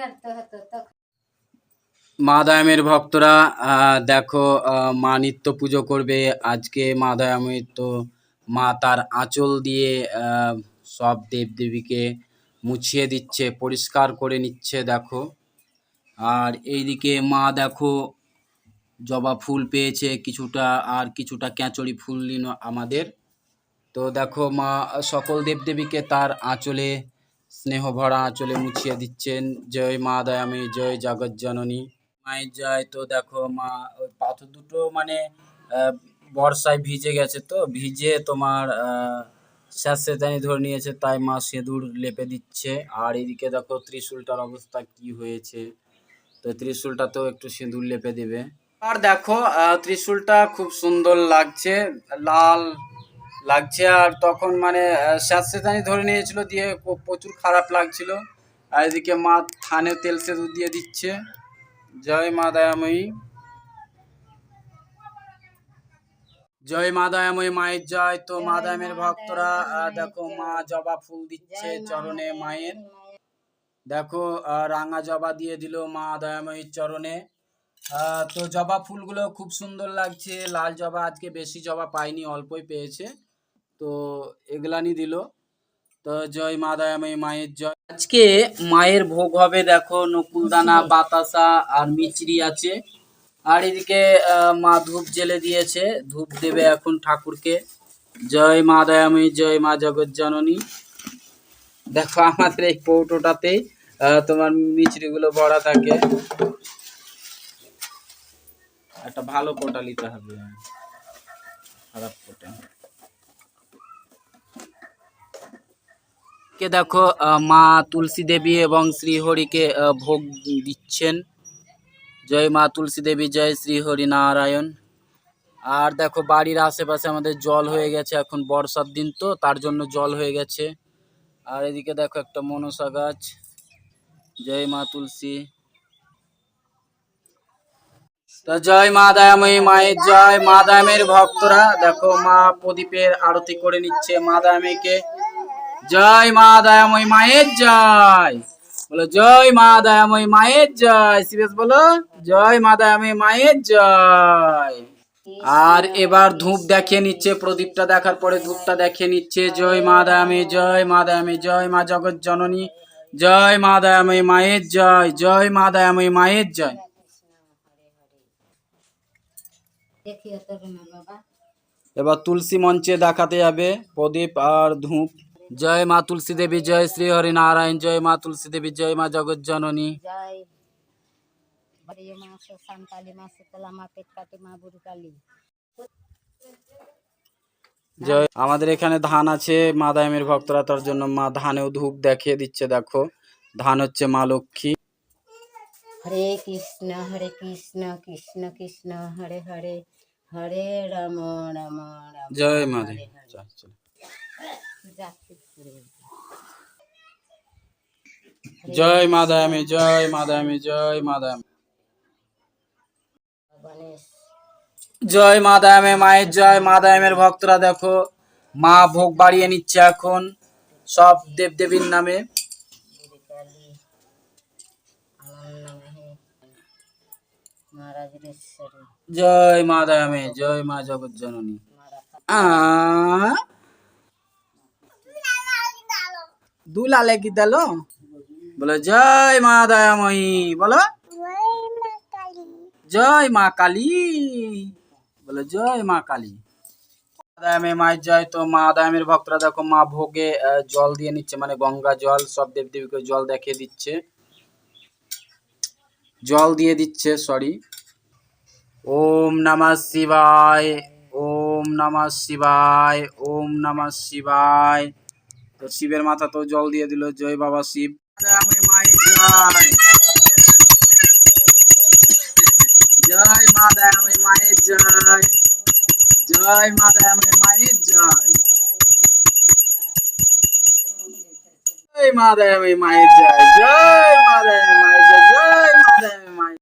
রাখতে হতো তখন। মা দায়ামের ভক্তরা দেখো মা নিত্য পুজো করবে, আজকে মা দায়ামের তো মা তার আঁচল দিয়ে সব দেবদেবীকে মুছিয়ে দিচ্ছে, পরিষ্কার করে নিচ্ছে, দেখো। আর এইদিকে মা, দেখো, জবা ফুল পেয়েছে, কিছুটা, আর কিছুটা ক্যাঁচড়ি ফুল নিল আমাদের। তো দেখো, মা সকল দেবদেবীকে তার আঁচলে স্নেহ ভরা আঁচলে মুছিয়ে দিচ্ছেন। জয় মা দয়ামী জয় জগৎ জননী। মায়ের জয় তো দেখো মা, ওই পাথর দুটো মানে বর্ষায় ভিজে গেছে তো, ভিজে তোমার স্যাঁতস্যাঁতানি ধরে নিয়েছে, তাই মা সিঁদুর লেপে দিচ্ছে। আর এদিকে দেখো ত্রিশূলটার অবস্থা কি হয়েছে, তো ত্রিশূলটাতেও একটু সিঁদুর লেপে দেবে। আর দেখো ত্রিশূলটা খুব সুন্দর লাগছে, লাল লাগছে আর তখন মানে স্যাঁতস্যাঁতানি ধরে নিয়েছিল, দিয়ে প্রচুর খারাপ লাগছিল। আর এদিকে মা থানে তেল সেতু দিয়ে দিচ্ছে। জয় মা দয়াময়ী। জয় মা দয়াময়ী, মায়ের জয়। তো মা দয়ামের ভক্তরা দেখো মা জবা ফুল দিচ্ছে চরণে মায়ের। দেখো রাঙা জবা দিয়ে দিল মা দয়াময়ীর চরণে। তো জবা ফুলগুলো খুব সুন্দর লাগছে। লাল জবা আজকে বেশি জবা পাইনি, অল্পই পেয়েছে। তো এগুলানি দিল। তো জয় মা দয়াময়ী মায়ের জয়। আজকে মায়ের ভোগ হবে, দেখো, নকুলদানা, বাতাসা আর মিচড়ি আছে। আর এদিকে মা ধূপ জেলে দিয়েছে, ধূপ দেবে এখন ঠাকুরকে। জয় মা দয়াময়ী জয় মা জগৎ জননী। দেখো আমাদের এই কৌটোটাতেই তোমার মিচড়িগুলো ভরা থাকে। একটা ভালো কোটা নিতে হবে। খারাপ কোটা। কে দেখো মা তুলসী দেবী এবং শ্রীহরিকে ভোগ দিচ্ছেন। জয় মা তুলসী দেবী, জয় শ্রী হরি নারায়ণ আর দেখো, বাড়ির আশেপাশে আমাদের জল হয়ে গেছে, এখন বর্ষার দিন তো, তার জন্য জল হয়ে গেছে। আর এদিকে দেখো একটা মনসা গাছ। জয় মা তুলসী। তো জয় মা দয়াময়ী মায়ের জয়। মা দয়ামের ভক্তরা, দেখো, মা প্রদীপের আরতি করে নিচ্ছে। মা দয়াময়ীকে জয় মা দয়াময়ী মায়ের জয়। বলো জয় মা দয়াময়ী মায়ের জয়। শিবেশ বলো জয় মা দয়াময়ী মায়ের জয়। আর এবার ধূপ দেখিয়ে নিচ্ছে প্রদীপটা দেখার পরে ধূপটা দেখিয়ে নিচ্ছে জয় মা দয়াময়ী জয় মা দয়াময়ী জয় মা জগৎ জননী জয় মা দয়াময়ী মায়ের জয় জয় মা দয়াময়ী মায়ের জয়। এবার তুলসী মঞ্চে দেখাতে যাবে প্রদীপ আর ধূপ। জয় মা তুলসী দেবী জয় শ্রী হরি নারায়ণ জয় মা তুলসী দেবী জয় মা জগৎ জননী। জয় বাড়িয়ে মাস সান্তালি মাস তোলা মা পেট কাটি মা বুড়ি কালী জয়। আমাদের এখানে ধান আছে মা দায়ামের ভক্তরা তার জন্য মা ধানেও ধূপ দেখিয়ে দিচ্ছে দেখো। ধান হচ্ছে মা লক্ষ্মী। হরে কৃষ্ণ হরে কৃষ্ণ কৃষ্ণ কৃষ্ণ হরে হরে হরে রাম রাম রাম জয় মা হরে। জয় মা দায়ামী জয় মা দায়ামী জয় মা দায়ামী গণেশ জয় মা দায়ামে মায়ের জয় মা দায়ামের ভক্তরা দেখো মা ভোগ বাড়িয়ে নিচ্ছে এখন সব দেবদেবীর নামে। জয় মা দায়ামে জয় মা জগৎ জননী আ দুলালে কি দিল। বলো, জয় মা দয়াময়ী। বলো, জয় মা কালী। বলো, জয় মা কালী। দায়ামে, মায়ের জয় তো মা দায়ামের ভক্তরা দেখো, মা ভোগে জল দিয়ে নিচ্ছে মানে গঙ্গা জল, সব দেবদেবীকে জল দেখিয়ে দিচ্ছে। জল দিয়ে দিচ্ছে সরি ওম নমঃ শিবায়, ওম নমঃ শিবায়, ওম নমঃ শিবায়। তো শিবের মাথা তো জল দিয়ে দিল। জয় বাবা শিব। মায়ের জয়। জয় মা মায়ের জয়। জয় মা দয়াময় মায়ের জয়। জয় মা দয়াময় মায়ের জয়। জয় মা মায়ের জয়। জয় মা মায়ের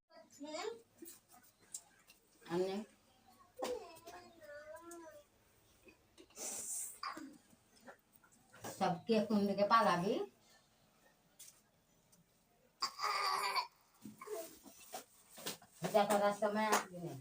কে কোন দিকে পালাবি। দেখা রাস্তা মায় আসবি না।